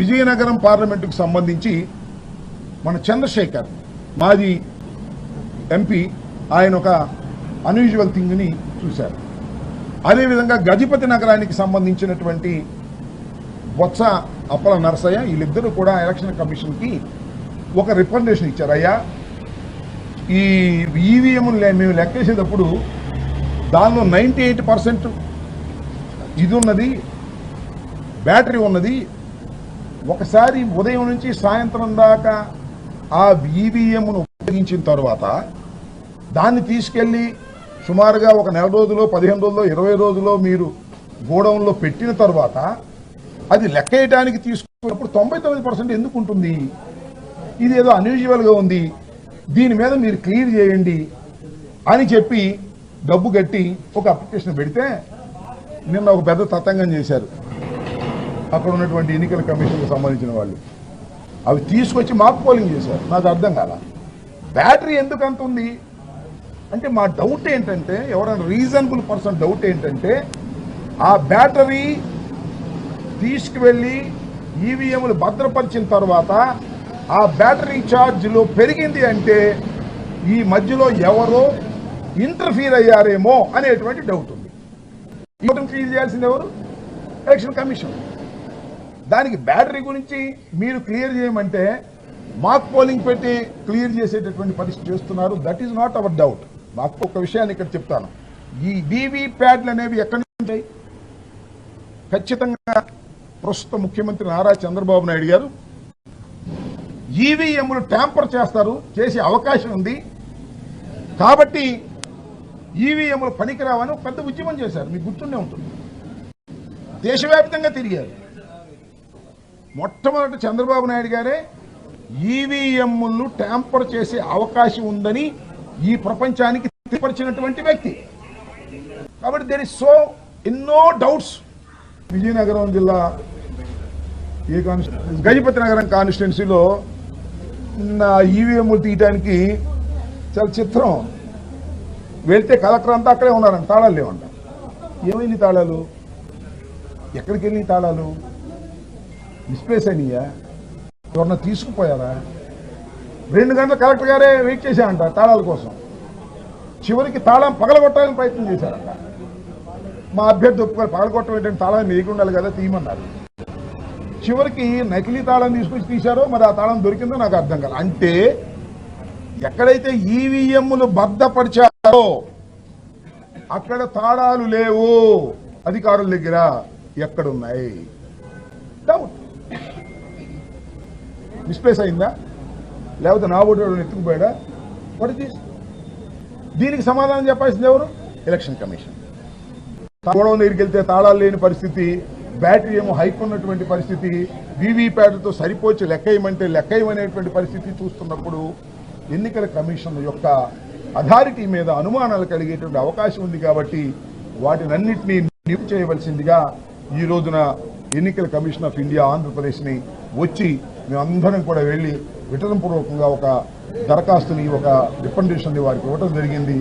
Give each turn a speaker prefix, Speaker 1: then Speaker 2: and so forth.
Speaker 1: విజయనగరం పార్లమెంటుకు సంబంధించి మన చంద్రశేఖర్ మాజీ ఎంపీ ఆయన ఒక అన్యూజువల్ థింగ్ని చూశారు. అదేవిధంగా గజపతి నగరానికి సంబంధించినటువంటి బొత్స అప్పల నరసయ్య వీళ్ళిద్దరూ కూడా ఎలక్షన్ కమిషన్కి ఒక రికమెండేషన్ ఇచ్చారు. అయ్యా ఈ ఈవీఎంలు మేము లెక్కేసేటప్పుడు దానిలో నైంటీ ఎయిట్ పర్సెంట్ ఇది ఉన్నది బ్యాటరీ ఉన్నది ఒకసారి ఉదయం నుంచి సాయంత్రం దాకా ఆ ఈవీఎంను ఉపయోగించిన తర్వాత దాన్ని తీసుకెళ్ళి సుమారుగా ఒక నెల రోజులో పదిహేను రోజుల్లో ఇరవై రోజుల్లో మీరు గోడౌన్లో పెట్టిన తర్వాత అది లెక్కేయడానికి తీసుకున్నప్పుడు తొంభై తొమ్మిది పర్సెంట్ ఎందుకు ఉంటుంది? ఇది ఏదో అన్యూజువల్గా ఉంది. దీని మీద మీరు క్లియర్ చేయండి అని చెప్పి డబ్బు కట్టి ఒక అప్లికేషన్ పెడితే నిన్న ఒక పెద్ద తతంగం చేశారు. అక్కడ ఉన్నటువంటి ఎన్నికల కమిషన్కి సంబంధించిన వాళ్ళు. అవి తీసుకొచ్చి మాకు పోలింగ్ చేశారు. నాకు అర్థం కాల? బ్యాటరీ ఎందుకు అంత ఉంది? అంటే మా డౌట్ ఏంటంటే ఎవరైనా రీజనబుల్ పర్సన్ డౌట్ ఏంటంటే ఆ బ్యాటరీ తీసుకువెళ్ళి ఈవీఎంలు భద్రపరిచిన తర్వాత ఆ బ్యాటరీ ఛార్జ్లో పెరిగింది అంటే ఈ మధ్యలో ఎవరో ఇంటర్ఫీర్ అయ్యారేమో అనేటువంటి డౌట్ ఉంది. ఇంటర్ఫీర్ చేయాల్సింది ఎవరు? Election commission. దానికి బ్యాటరీ గురించి మీరు క్లియర్ చేయమంటే మాక్ పోలింగ్ పెట్టి క్లియర్ చేసేటటువంటి పరిస్థితి చేస్తున్నారు. That is not our doubt మాకు ఒక విషయాన్ని ఇక్కడ చెప్తాను. ఈ వీవీ ప్యాడ్లు అనేవి ఎక్కడి నుంచి ఉంటాయి? ఖచ్చితంగా ప్రస్తుత ముఖ్యమంత్రి నారా చంద్రబాబు నాయుడు గారు ఈవీఎంలు ట్యాంపర్ చేస్తారు చేసే అవకాశం ఉంది. కాబట్టి ఈవీఎంలు పనికిరావని పెద్ద ఉద్యమం చేశారు. మీకు గుర్తుండే ఉంటుంది. దేశవ్యాప్తంగా తిరిగారు. మొట్టమొదటి చంద్రబాబు నాయుడు గారే ఈవీఎంలు ట్యాంపర్ చేసే అవకాశం ఉందని ఈ ప్రపంచానికి తెలిపరిచినటువంటి వ్యక్తి. కాబట్టి దెర్ ఇస్ సో ఎన్నో డౌట్స్ విజయనగరం జిల్లా ఏ కాన్స్టి గజపతి నగరం కాన్స్టిట్యున్సీలో ఈవీఎంలు తీయటానికి చాలా చిత్రం. వెళ్తే కలెక్టర్ అంతా అక్కడే ఉన్నారంట తాళాలు లేవంట. ఏమైంది తాళాలు? ఎక్కడికి వెళ్ళి తాళాలు? మిస్ప్లేస్ అయినాయా ఎవరన్నా తీసుకుపోయారా? రెండు గంటలు కలెక్టర్ గారే వెయిట్ చేశారంట తాళాల కోసం. చివరికి తాళం పగలగొట్టాలని ప్రయత్నం చేశారంట. మా అభ్యర్థి ఒప్పుకొని పగలగొట్టడం ఏంటంటే తాళం మీకు ఉండాలి కదా తీయమన్నారు. చివరికి నకిలీ తాళం తీసుకొచ్చి తీశారో మరి ఆ తాళం దొరికిందో నాకు అర్థం కాదు అంటే ఎక్కడైతే ఈవీఎంలు బద్దపరిచారో అక్కడ తాళాలు లేవు. అధికారుల దగ్గర ఎక్కడున్నాయి డౌట్ మిస్ప్లేస్ అయిందా? లేకపోతే నా ఓటు ఎత్తుకుపోయాడా? వాట్ ఇస్ దీనికి సమాధానం చెప్పాల్సింది ఎవరు? ఎలక్షన్ కమిషన్ గోడౌన్ దగ్గరికి వెళ్తే తాళాలు లేని పరిస్థితి బ్యాటరీ ఏమో హైక్ ఉన్నటువంటి పరిస్థితి వీవీప్యాట్లతో సరిపోచి లెక్కయమంటే లెక్కయమనేటువంటి పరిస్థితి చూస్తున్నప్పుడు ఎన్నికల కమిషన్ యొక్క అథారిటీ మీద అనుమానాలు కలిగేటువంటి అవకాశం ఉంది కాబట్టి వాటినన్నింటినీ నిపు చేయవలసిందిగా ఈ రోజున ఎన్నికల కమిషన్ ఆఫ్ ఇండియా ఆంధ్రప్రదేశ్ని వచ్చి మేమందరం కూడా వెళ్ళి విటనపూర్వకంగా ఒక దరఖాస్తుని ఒక రికమెండేషన్ని వారికి ఇవ్వటం జరిగింది.